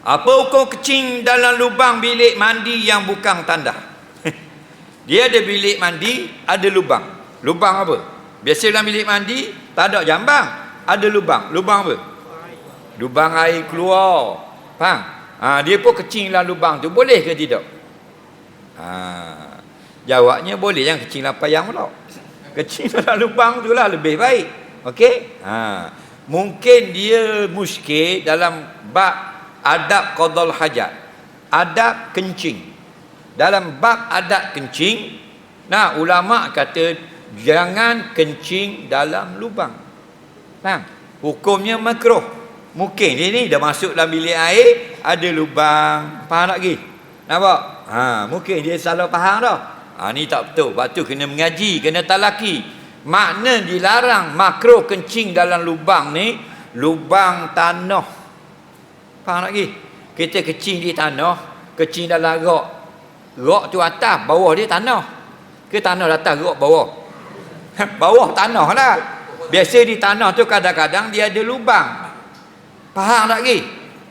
Apa hukum kecing dalam lubang bilik mandi yang bukan tandah? Dia ada bilik mandi, ada lubang. Lubang apa? Biasa dalam bilik mandi, tak ada jambang. Ada lubang. Lubang apa? Lubang air keluar. Faham? Ha, dia pun kecing dalam lubang tu. Boleh ke tidak? Ha, jawabnya boleh. Yang kecing dalam payang pula. Kecing dalam lubang tu lah lebih baik. Okey? Ha, mungkin dia muskil dalam bab adab qadal hajat. Adab kencing. Dalam bab adab kencing nah ulama kata jangan kencing dalam lubang. Faham hukumnya makruh. Mungkin dia ni dah masuk dalam bilik air ada lubang faham tak lagi? Nampak? Ha mungkin dia salah faham dah. Ha ni tak betul. Sebab tu kena mengaji kena talaki. Makna dilarang makruh kencing dalam lubang ni lubang tanah Faham lagi? Kita kecing di tanah, kecing dalam rak. Rak tu atas, bawah dia tanah. Ke tanah atas, rak bawah. bawah tanah lah. Biasa di tanah tu kadang-kadang dia ada lubang. Faham tak lagi?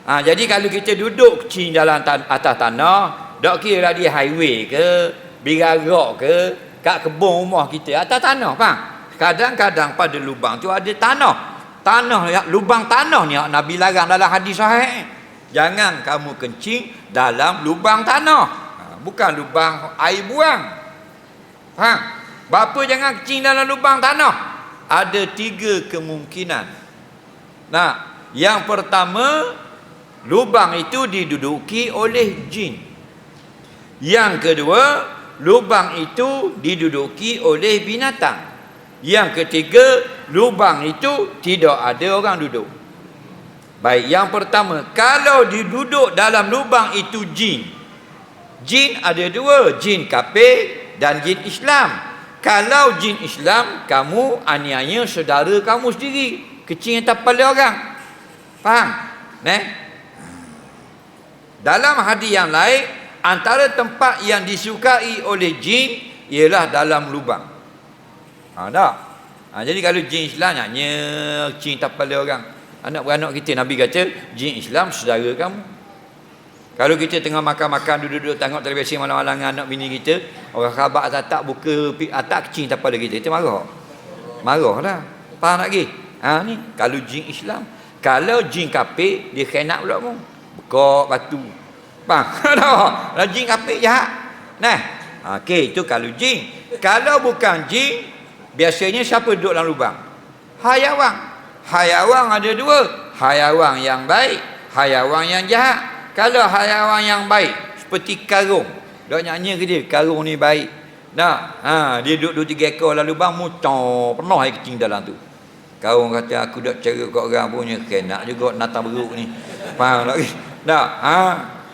Ha, jadi kalau kita duduk kecing dalam tan atas tanah, tak kira lah dia highway ke, birarak ke, kat kebun rumah kita, atas tanah, faham? Kadang-kadang pada lubang tu ada tanah tanah ya, lubang tanah ni Nabi larang dalam hadis sahih. Jangan kamu kencing dalam lubang tanah. Ha, bukan lubang air buang. Ha bapa jangan kencing dalam lubang tanah. Ada tiga kemungkinan. Nah yang pertama lubang itu diduduki oleh jin. Yang kedua lubang itu diduduki oleh binatang yang ketiga, lubang itu tidak ada orang duduk. Baik, yang pertama, kalau diduduk dalam lubang itu jin. Jin ada dua, jin kafir dan jin Islam. Kalau jin Islam, kamu aniaya saudara kamu sendiri. Kecil yang tak orang. Faham? Ne? Dalam hadis yang lain, antara tempat yang disukai oleh jin ialah dalam lubang. Ha, tak? Ha, jadi kalau jin Islam hanya cinta pada orang. Anak-beranak kita Nabi kata jin Islam saudara kamu. Kalau kita tengah makan-makan duduk-duduk tengok televisi malam-malam dengan anak bini kita, orang khabar tak tak buka atak kecil tak pada kita, kita marah. Marahlah. Faham tak lagi? Ha ni kalau jin Islam. Kalau jin kafir dia kena pula pun. Bekok batu. Faham? Kalau jin kafir jahat. Nah. Okey, itu kalau jin. Kalau bukan jin, Biasanya siapa duduk dalam lubang? Hayawang. Hayawang ada dua. Hayawang yang baik, hayawang yang jahat. Kalau hayawang yang baik, seperti karung. Dok nyanyi ke dia, karung ni baik. Nah, ha, dia duduk dua tiga ekor dalam lubang, mucah, penuh air kecing dalam tu. Karung kata, aku dah cara kat orang punya, kena juga natang beruk ni. Faham tak? Tak, ha,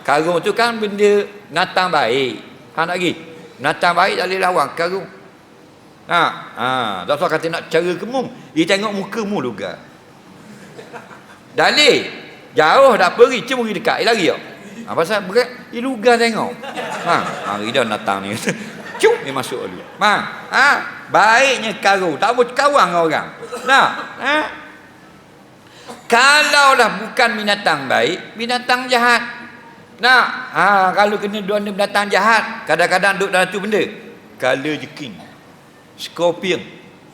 karung tu kan benda natang baik. Faham tak lagi? Natang baik tak boleh lawan, karung. Ha, ha, dah kata nak cara kemung, dia tengok muka mu juga. Dalil, jauh dah pergi, cuma pergi dekat, dia lari tak? Ha, pasal berat, dia luga tengok. Ha, hari dah datang ni. Cuk, dia masuk dulu. Ha, ha, baiknya karu, tak boleh kawan dengan orang. Nah, ha? Kalau lah bukan binatang baik, binatang jahat. Nah, ha, kalau kena dua binatang jahat, kadang-kadang duduk dalam tu benda. Kala jeking. Scorpion.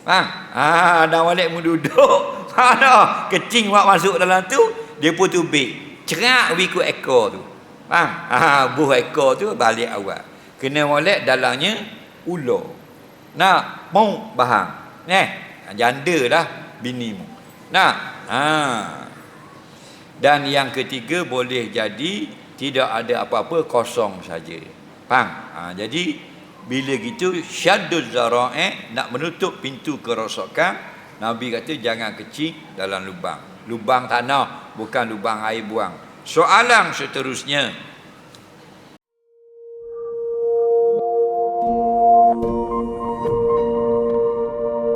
Ha, ha dah balik mu duduk. Ha dah, kecing buat masuk dalam tu, dia pun tubik. Cerak wiku ekor tu. Ha, ha buh ekor tu balik awal. Kena molek dalamnya ular. Nah, mau bahang. Neh, janda dah bini mu. Nah, ha. Dan yang ketiga boleh jadi tidak ada apa-apa kosong saja. Faham? Ha, jadi bila gitu syaddul zara'i nak menutup pintu kerosakan nabi kata jangan kecil dalam lubang. Lubang tanah bukan lubang air buang. Soalan seterusnya